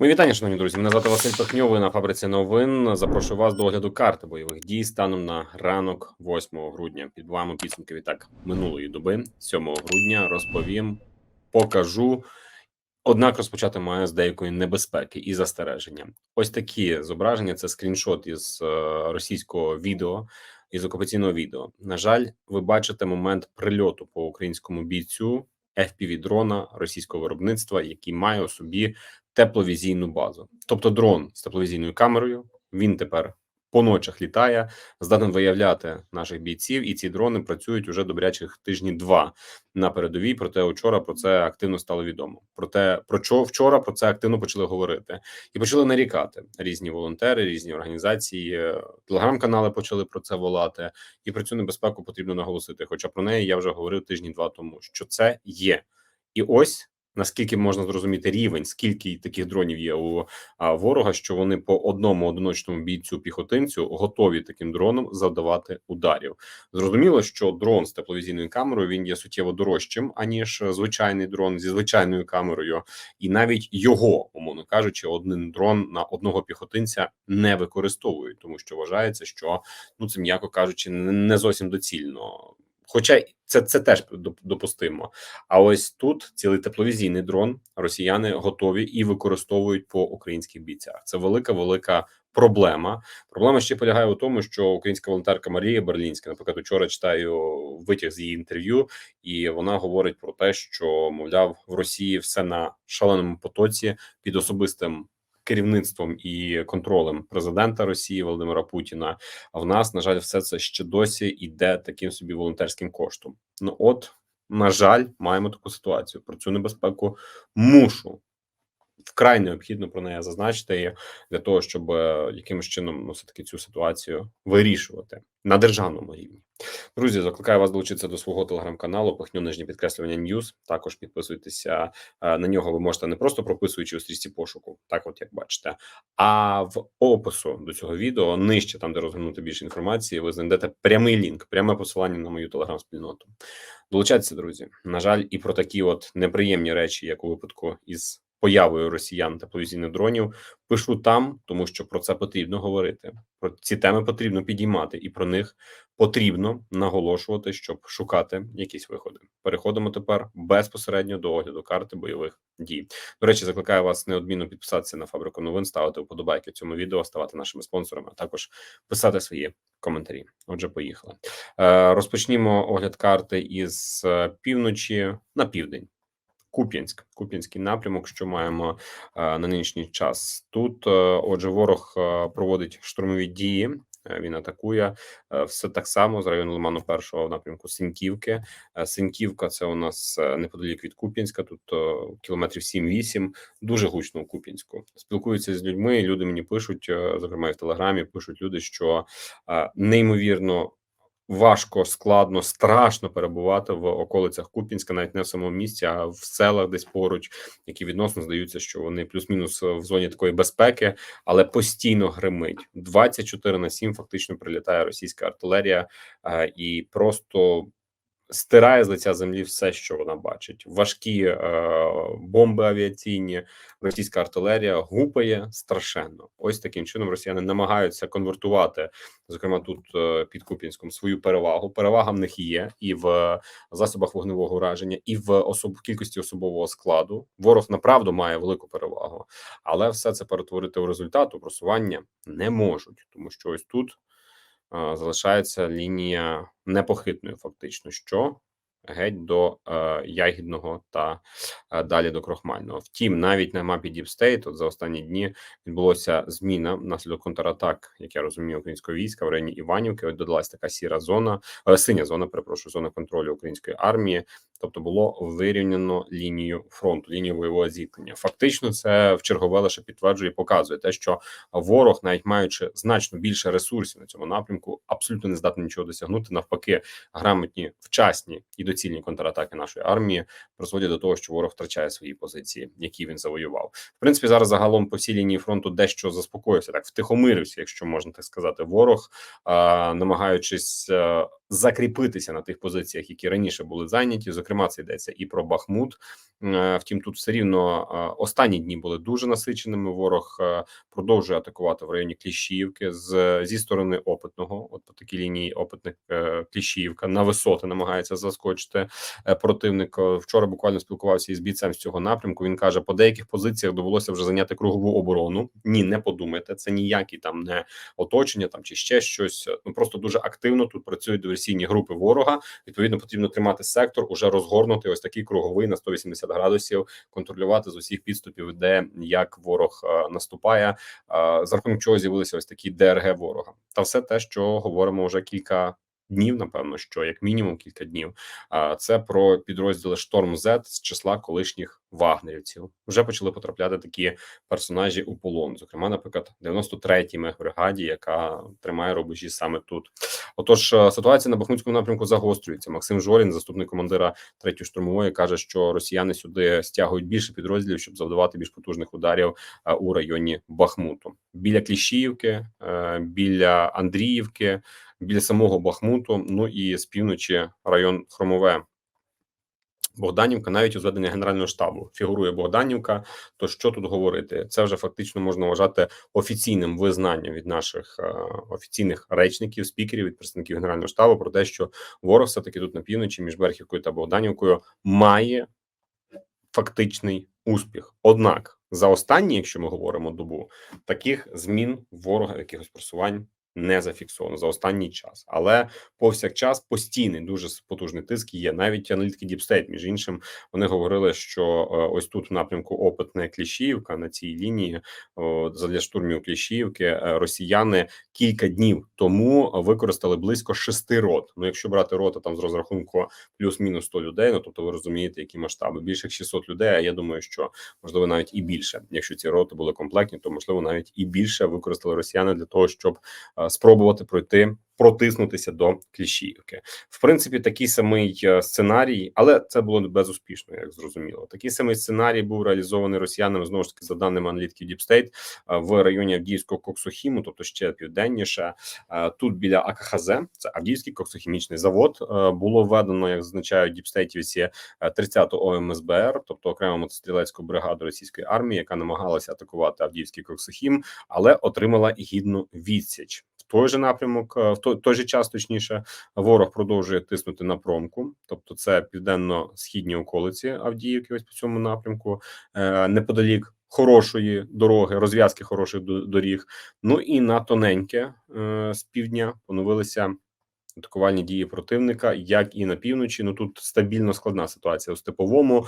Мої вітання, шановні друзі. Мене звати Василь Пихньов, ви на фабриці новин. Запрошую вас до огляду карти бойових дій станом на ранок 8 грудня. Підбиваємо підсумки відтак минулої доби, 7 грудня. Розповім, покажу. Однак розпочати маю з деякої небезпеки і застереження. Ось такі зображення. Це скріншот із е, російського відео із окупаційного відео. На жаль, ви бачите момент прильоту по українському бійцю fpv дрона російського виробництва, який має у собі тепловізійну базу, тобто дрон з тепловізійною камерою. Він тепер по ночах літає, здатен виявляти наших бійців, і ці дрони працюють уже добрячих тижні два на передовій. Проте вчора про це активно стало відомо. Проте про що вчора про це активно почали говорити і почали нарікати різні волонтери, різні організації, е, телеграм-канали почали про це волати. І про цю небезпеку потрібно наголосити. Хоча про неї я вже говорив тижні два тому, що це є, і ось наскільки можна зрозуміти рівень, скільки таких дронів є у ворога, що вони по одному одиночному бійцю піхотинцю готові таким дроном завдавати ударів. Зрозуміло, що дрон з тепловізійною камерою він є суттєво дорожчим аніж звичайний дрон зі звичайною камерою, і навіть його, умовно кажучи, один дрон на одного піхотинця не використовують, тому що вважається, що ну це м'яко кажучи, не зовсім доцільно. Хоча це це теж допустимо. А ось тут цілий тепловізійний дрон росіяни готові і використовують по українських бійцях. Це велика, велика проблема. Проблема ще полягає у тому, що українська волонтерка Марія Берлінська, наприклад, вчора читаю витяг з її інтерв'ю, і вона говорить про те, що мовляв в Росії все на шаленому потоці під особистим керівництвом і контролем президента Росії Володимира Путіна. А в нас на жаль, все це ще досі йде таким собі волонтерським коштом. Ну от на жаль, маємо таку ситуацію. Про цю небезпеку мушу вкрай необхідно про неї зазначити для того, щоб е, якимось чином ну, все таки цю ситуацію вирішувати на державному рівні. Друзі, закликаю вас долучитися до свого телеграм-каналу, пихню нижнє підкреслювання Ньюз. Також підписуйтеся е, на нього. Ви можете не просто прописуючи у стрічці пошуку, так от як бачите, а в опису до цього відео нижче, там де розгорнути більше інформації, ви знайдете прямий лінк, пряме посилання на мою телеграм-спільноту. Долучайтеся, друзі. На жаль, і про такі от неприємні речі, як у випадку із появою росіян та повізійних дронів. Пишу там, тому що про це потрібно говорити. Про ці теми потрібно підіймати, і про них потрібно наголошувати, щоб шукати якісь виходи. Переходимо тепер безпосередньо до огляду карти бойових дій. До речі, закликаю вас неодмінно підписатися на фабрику новин, ставити вподобайки цьому відео, ставати нашими спонсорами, а також писати свої коментарі. Отже, поїхали. Е, розпочнімо огляд карти із е, півночі на південь. Куп'янськ, Куп'янський напрямок, що маємо е, на нинішній час. Тут е, отже, ворог е, проводить штурмові дії. Він атакує все так само з району Лиману першого в напрямку Синьківки. Синьківка це у нас неподалік від Куп'янська. Тут кілометрів 7-8, дуже гучно у Куп'янську. Спілкуються з людьми. Люди мені пишуть, зокрема і в телеграмі. Пишуть люди, що неймовірно важко, складно, страшно перебувати в околицях Купінська, навіть не в самому місці, а в селах десь поруч, які відносно здаються, що вони плюс-мінус в зоні такої безпеки, але постійно гримить. 24 на 7 Фактично прилітає російська артилерія е, і просто стирає з лиця землі все, що вона бачить. Важкі е, бомби авіаційні, російська артилерія гупає страшенно. Ось таким чином росіяни намагаються конвертувати, зокрема тут е, під Купінськом, свою перевагу. Перевага в них є і в засобах вогневого ураження, і в особ в кількості особового складу. Ворог направду має велику перевагу, але все це перетворити у результат у просування не можуть, тому що ось тут залишається лінія непохитною, фактично, що геть до е, ягідного та е, далі до крохмального. Втім, навіть на мапі Deep State от за останні дні відбулася зміна внаслідок контратак, як я розумію, українського війська в районі Іванівки. От додалась така сіра зона, е, синя зона, перепрошую, зона контролю української армії. Тобто було вирівняно лінію фронту, лінію бойового зіткнення. Фактично, це в чергове лише підтверджує, і показує те, що ворог, навіть маючи значно більше ресурсів на цьому напрямку, абсолютно не здатний нічого досягнути. Навпаки, грамотні, вчасні і доцільні контратаки нашої армії призводять до того, що ворог втрачає свої позиції, які він завоював. В принципі, зараз загалом по всій лінії фронту дещо заспокоївся, так втихомирився, якщо можна так сказати, ворог, намагаючись. Закріпитися на тих позиціях, які раніше були зайняті. Зокрема, це йдеться і про Бахмут. Е, втім, тут все рівно е, останні дні були дуже насиченими. Ворог е, продовжує атакувати в районі Кліщіївки з зі сторони опитного. От по такій лінії опитних Кліщіївка на висоти намагається заскочити противник. Вчора буквально спілкувався із бійцем з цього напрямку. Він каже, по деяких позиціях довелося вже зайняти кругову оборону. Ні, не подумайте, це ніякі там не оточення, там чи ще щось. Ну просто дуже активно тут працюють диверсійні групи ворога. Відповідно, потрібно тримати сектор, уже розгорнути ось такий круговий на 180 градусів, контролювати з усіх підступів, де як ворог е, наступає, е, за рахунок чого з'явилися ось такі ДРГ ворога, та все те, що говоримо вже кілька днів, напевно, що як мінімум кілька днів. А це про підрозділи Шторм Z з числа колишніх вагнерівців. Вже почали потрапляти такі персонажі у полон. Зокрема, наприклад, 93-й мехбригаді, яка тримає рубежі саме тут. Отож, е, ситуація на Бахмутському напрямку загострюється. Максим Жорін, заступник командира 3-ї штурмової, каже, що росіяни сюди стягують більше підрозділів, щоб завдавати більш потужних ударів е, у районі Бахмуту. Біля Кліщіївки, е, біля Андріївки біля самого Бахмуту. Ну і з півночі район Хромове. Богданівка навіть у зведення Генерального штабу фігурує Богданівка. То що тут говорити? Це вже фактично можна вважати офіційним визнанням від наших е, офіційних речників, спікерів від представників генерального штабу про те, що ворог все таки тут на півночі між Берхівкою та Богданівкою має фактичний успіх. Однак за останні, якщо ми говоримо добу, таких змін ворога якихось просувань не зафіксовано за останній час, але повсякчас постійний дуже потужний тиск є. Навіть аналітики Діпстейт, між іншим, вони говорили, що е, ось тут в напрямку опитне Кліщіївка на цій лінії для штурмів Кліщіївки е, росіяни кілька днів тому використали близько шести рот. Ну, якщо брати рота там з розрахунку плюс-мінус 100 людей, ну тобто ви розумієте, які масштаби більше як 600 людей. А я думаю, що можливо навіть і більше. Якщо ці роти були комплектні, то можливо навіть і більше використали росіяни для того, щоб е, спробувати пройти протиснутися до Кліщіївки. В принципі, такий самий е, сценарій, але це було безуспішно, як зрозуміло. Такий самий сценарій був реалізований росіянами знову ж таки за даними аналітків Діпстейт в районі Авдіївського коксохіму, тобто ще південніше. Е, тут біля АКХЗ, це Авдіївський коксохімічний завод, е, було введено, як зазначають Діпстейтівці, 30-ту ОМСБР, тобто окрему мотострілецьку бригаду російської армії, яка намагалася атакувати Авдіївський коксохім, але отримала гідну відсіч той же напрямок, е, в той, той же час, точніше, ворог продовжує тиснути на промку, тобто це південно-східні околиці Авдіївки. Ось по цьому напрямку е, неподалік. Хорошої дороги, розв'язки хороших доріг. Ну і на тоненьке е, з півдня поновилися атакувальні дії противника, як і на півночі. Ну тут стабільно складна ситуація у степовому.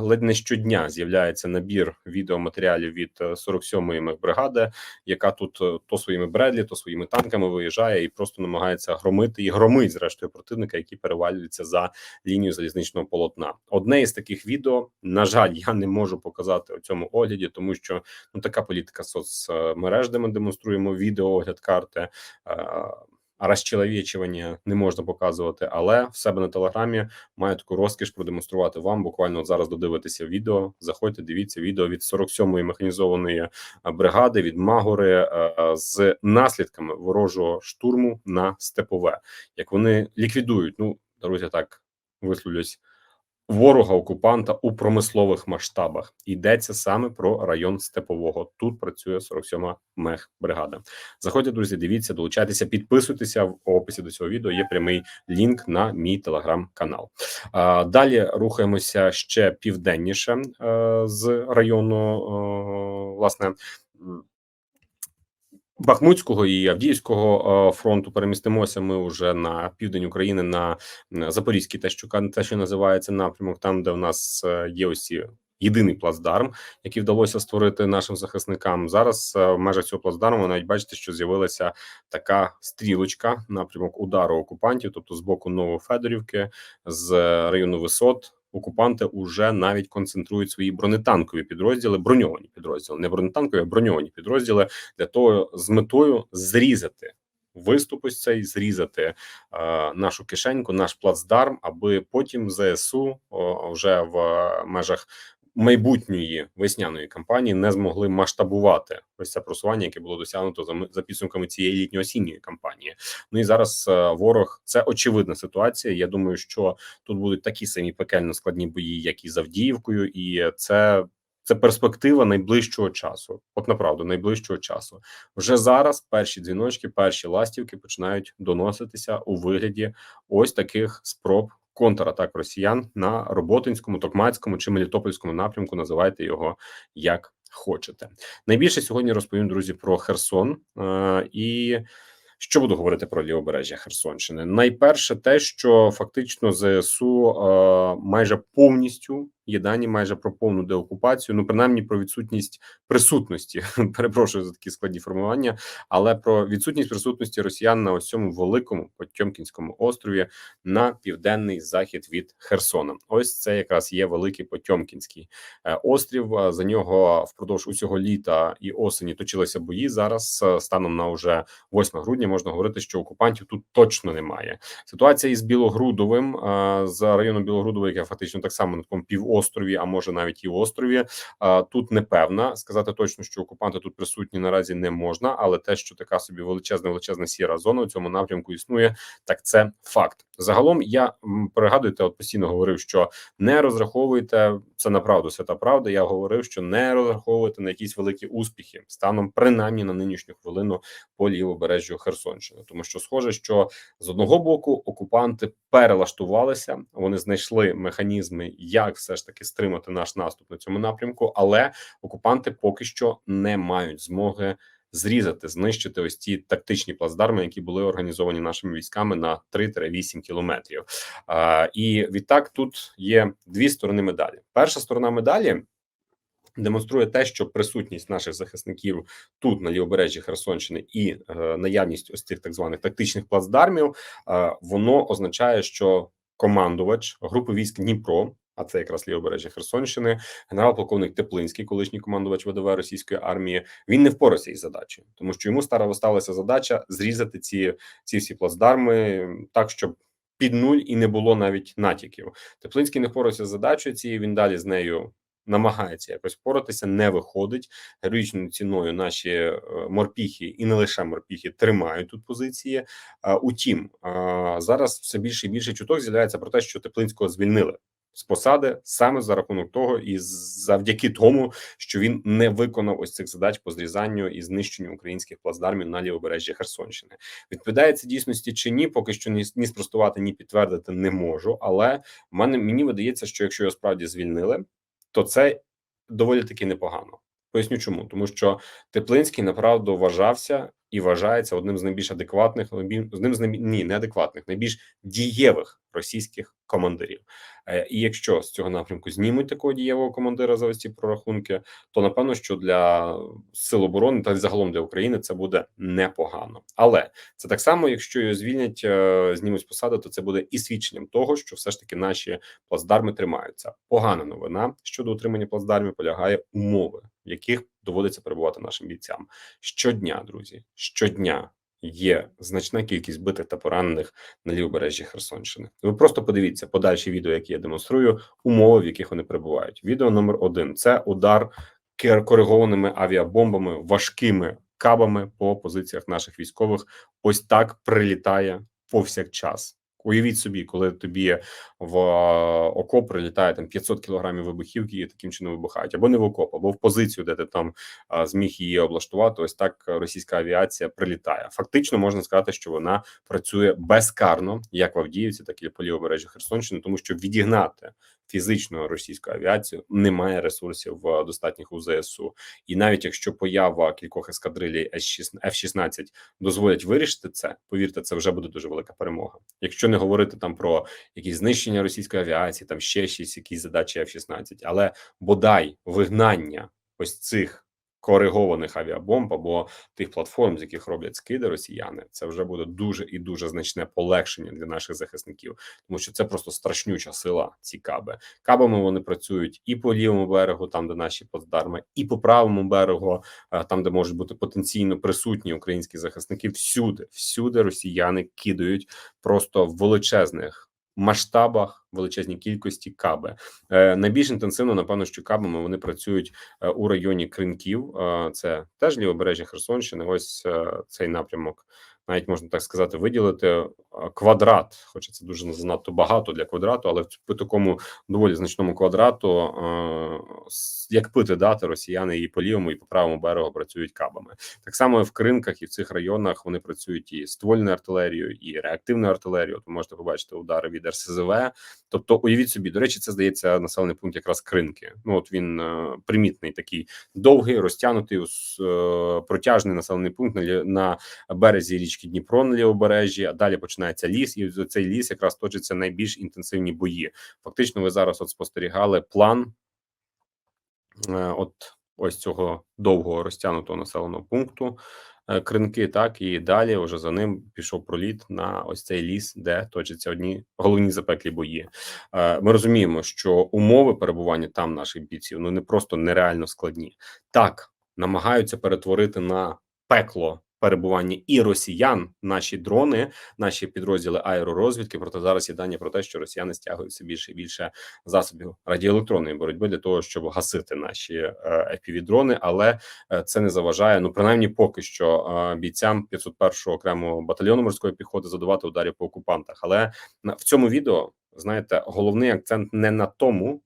Ледь не щодня з'являється набір відеоматеріалів від 47-ї е, мехбригади, яка тут е, то своїми бредлі, то своїми танками виїжджає і просто намагається громити і громить зрештою противника, які перевалюються за лінію залізничного полотна. Одне із таких відео, на жаль, я не можу показати у цьому огляді, тому що ну така політика соцмереж, де ми демонструємо відео огляд карти. Е, розчеловічування не можна показувати, але в себе на телеграмі маю таку розкіш продемонструвати вам. Буквально зараз додивитися відео. Заходьте, дивіться відео від 47-ї механізованої е, бригади від Магори е, з наслідками ворожого штурму на степове, як вони ліквідують. Ну друзі, так висловлюсь ворога окупанта у промислових масштабах. Йдеться саме про район Степового. Тут працює 47-ма мехбригада. Заходьте, друзі, дивіться, долучайтеся, підписуйтеся в описі до цього відео. Є прямий лінк на мій телеграм-канал. Далі рухаємося ще південніше е, з району власне. Бахмутського і Авдіївського е, фронту перемістимося. Ми вже на південь України на Запорізький, те, що те, що називається напрямок, там де в нас е, є усі. Єдиний плацдарм, який вдалося створити нашим захисникам зараз. Е, в межах цього плацдарму навіть бачите, що з'явилася така стрілочка напрямок удару окупантів, тобто з боку Новофедорівки, з району висот окупанти вже навіть концентрують свої бронетанкові підрозділи, броньовані підрозділи, не бронетанкові, а броньовані підрозділи для того з метою зрізати. Виступ ось цей зрізати е, нашу кишеньку, наш плацдарм, аби потім ЗСУ о, вже в межах майбутньої весняної кампанії не змогли масштабувати ось це просування, яке було досягнуто за, за підсумками цієї літньо-осінньої кампанії. Ну і зараз е, ворог це очевидна ситуація. Я думаю, що тут будуть такі самі пекельно складні бої, як і з Авдіївкою, і це. Це перспектива найближчого часу. От направду, найближчого часу. Вже зараз перші дзвіночки, перші ластівки починають доноситися у вигляді ось таких спроб контратак росіян на роботинському, токмацькому чи мелітопольському напрямку. Називайте його як хочете. Найбільше сьогодні розповім друзі про Херсон е і. Що буду говорити про лівобережжя Херсонщини? Найперше, те, що фактично ЗСУ е, майже повністю є дані майже про повну деокупацію, ну принаймні про відсутність присутності. Перепрошую за такі складні формування, але про відсутність присутності росіян на ось цьому великому Потьомкінському острові на південний захід від Херсона. Ось це якраз є великий Потьомкінський е, острів. За нього впродовж усього літа і осені точилися бої. Зараз е, станом на вже 8 грудня можна говорити, що окупантів тут точно немає. Ситуація із Білогрудовим е, з району Білогрудового, яке фактично так само на такому півострові, а може навіть і острові. Тут непевна сказати точно, що окупанти тут присутні наразі не можна, але те, що така собі величезна, величезна сіра зона у цьому напрямку існує, так це факт. Загалом я пригадуєте, от постійно говорив, що не розраховуйте це направду свята правда. Я говорив, що не розраховуйте на якісь великі успіхи станом, принаймні на нинішню хвилину по лівобережжю Херсонщини, тому що схоже, що з одного боку окупанти перелаштувалися, вони знайшли механізми, як все таки стримати наш наступ на цьому напрямку, але окупанти поки що не мають змоги зрізати, знищити ось ті тактичні плацдарми, які були організовані нашими військами на 3-8 кілометрів. А, І відтак тут є дві сторони медалі. Перша сторона медалі. Демонструє те, що присутність наших захисників тут на лівобережжі Херсонщини і е, наявність ось цих так званих тактичних плацдармів, е, воно означає, що командувач групи військ Дніпро а це якраз лівобережжя Херсонщини, генерал-полковник Теплинський, колишній командувач ВДВ російської армії. Він не впорався із задачею, тому що йому стара сталася задача зрізати ці, ці всі плацдарми так, щоб. Під нуль і не було навіть натяків. Теплинський не впорався з задачею цією. Він далі з нею намагається якось впоратися, не виходить героїчною ціною. Наші е, морпіхи і не лише морпіхи тримають тут позиції. Утім, зараз все більше і більше чуток з'являється про те, що Теплинського звільнили з посади саме за рахунок того, і завдяки тому, що він не виконав ось цих задач по зрізанню і знищенню українських плацдармів на лівобережжі Херсонщини. Відповідає це дійсності чи ні? Поки що ні, спростувати, ні підтвердити не можу. Але мене мені видається, що якщо його справді звільнили, то це доволі таки непогано. Поясню, чому тому, що Теплинський направду вважався і вважається одним з найбільш адекватних, одним з найбільш, ні, неадекватних, найбільш дієвих російських командирів. Е, і якщо з цього напрямку знімуть такого дієвого командира за ці прорахунки, то напевно, що для сил оборони та загалом для України це буде непогано. Але це так само, якщо його звільнять, е, знімуть з посади, то це буде і свідченням того, що все ж таки наші плацдарми тримаються. Погана новина щодо утримання плацдармів полягає умови, яких доводиться перебувати нашим бійцям щодня, друзі, щодня є значна кількість битих та поранених на лівобережжі Херсонщини. Ви просто подивіться подальші відео, які я демонструю, умови, в яких вони перебувають. Відео номер один це удар коригованими авіабомбами, важкими кабами по позиціях наших військових. Ось так прилітає повсякчас. Уявіть собі, коли тобі в окоп прилітає там 500 кілограмів вибухівки і таким чином вибухають, або не в окоп, або в позицію, де ти там а, зміг її облаштувати. Ось так російська авіація прилітає. Фактично можна сказати, що вона працює безкарно, як в Авдіївці, так і по лівобережжі Херсонщини, тому що відігнати фізично російську авіацію немає ресурсів в достатніх у ЗСУ. І навіть якщо поява кількох ескадрилій F-16 дозволять вирішити це, повірте, це вже буде дуже велика перемога. Якщо не говорити там про якісь знищення російської авіації, там ще щось, якісь задачі F-16, але бодай вигнання ось цих коригованих авіабомб або тих платформ, з яких роблять скиди росіяни, це вже буде дуже і дуже значне полегшення для наших захисників, тому що це просто страшнюча сила. Ці каби кабами вони працюють і по лівому берегу, там де наші плацдарми, і по правому берегу, е, там де можуть бути потенційно присутні українські захисники. Всюди, всюди росіяни кидають просто величезних масштабах, величезній кількості каби. Е, найбільш інтенсивно, напевно, що кабами вони працюють е, у районі Кринків. Е, це теж лівобережжя Херсонщини. Ось цей напрямок. Навіть можна так сказати, виділити е, квадрат, хоча це дуже занадто багато для квадрату, але по такому доволі значному квадрату, е, як пити дати, росіяни і по лівому, і по правому берегу працюють кабами. Так само в кринках і в цих районах вони працюють і ствольною артилерією, і реактивною артилерією. От ви можете побачити удари від РСЗВ. Тобто, уявіть собі, до речі, це здається населений пункт якраз кринки. Ну от він е, примітний, такий довгий, розтягнутий, протяжний населений пункт на, на березі річки Дніпро на лівобережжі. А далі починається ліс, і за цей ліс якраз точаться найбільш інтенсивні бої. Фактично, ви зараз от спостерігали план. е, От ось цього довгого розтягнутого населеного пункту е, кринки, так і далі вже за ним пішов проліт на ось цей ліс, де точаться одні головні запеклі бої. Е, Ми розуміємо, що умови перебування там наших бійців ну не просто нереально складні. Так намагаються перетворити на пекло перебування і росіян наші дрони, наші підрозділи аеророзвідки. Проте зараз є дані про те, що росіяни стягують все більше і більше засобів радіоелектронної боротьби для того, щоб гасити наші е, fpv дрони але е, це не заважає. Ну принаймні, поки що е, бійцям 501-го окремого батальйону морської піхоти задавати ударів по окупантах. Але на в цьому відео знаєте, головний акцент не на тому.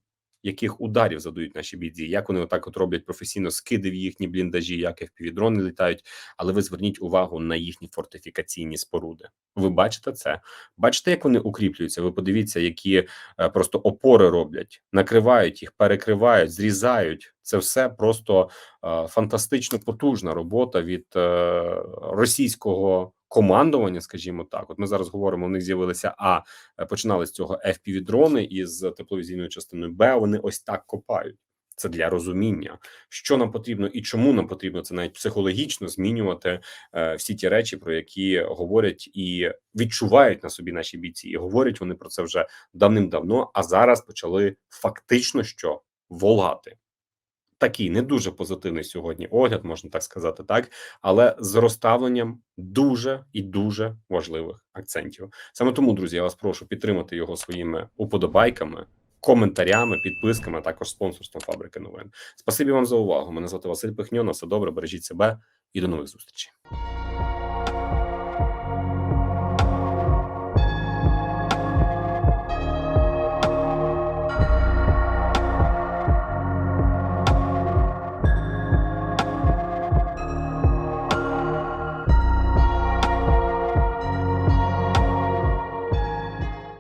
Яких ударів задають наші бійці, як вони отак от роблять професійно скиди в їхні бліндажі, як FPV-дрони літають. Але ви зверніть увагу на їхні фортифікаційні споруди. Ви бачите це? Бачите, як вони укріплюються? Ви подивіться, які е, просто опори роблять, накривають їх, перекривають, зрізають. Це все просто е, фантастично потужна робота від е, російського командування, скажімо так. От ми зараз говоримо, у них з'явилися а е, починали з цього fpv дрони із тепловізійною частиною Б. Вони ось так копають. Це для розуміння, що нам потрібно і чому нам потрібно це навіть психологічно змінювати е, всі ті речі, про які говорять і відчувають на собі наші бійці. І говорять вони про це вже давним-давно, а зараз почали фактично що волати. Такий не дуже позитивний сьогодні огляд, можна так сказати, так, але з розставленням дуже і дуже важливих акцентів. Саме тому, друзі, я вас прошу підтримати його своїми уподобайками, коментарями, підписками, а також спонсорством фабрики новин. Спасибі вам за увагу. Мене звати Василь Пихньо. На все добре, бережіть себе і до нових зустрічей.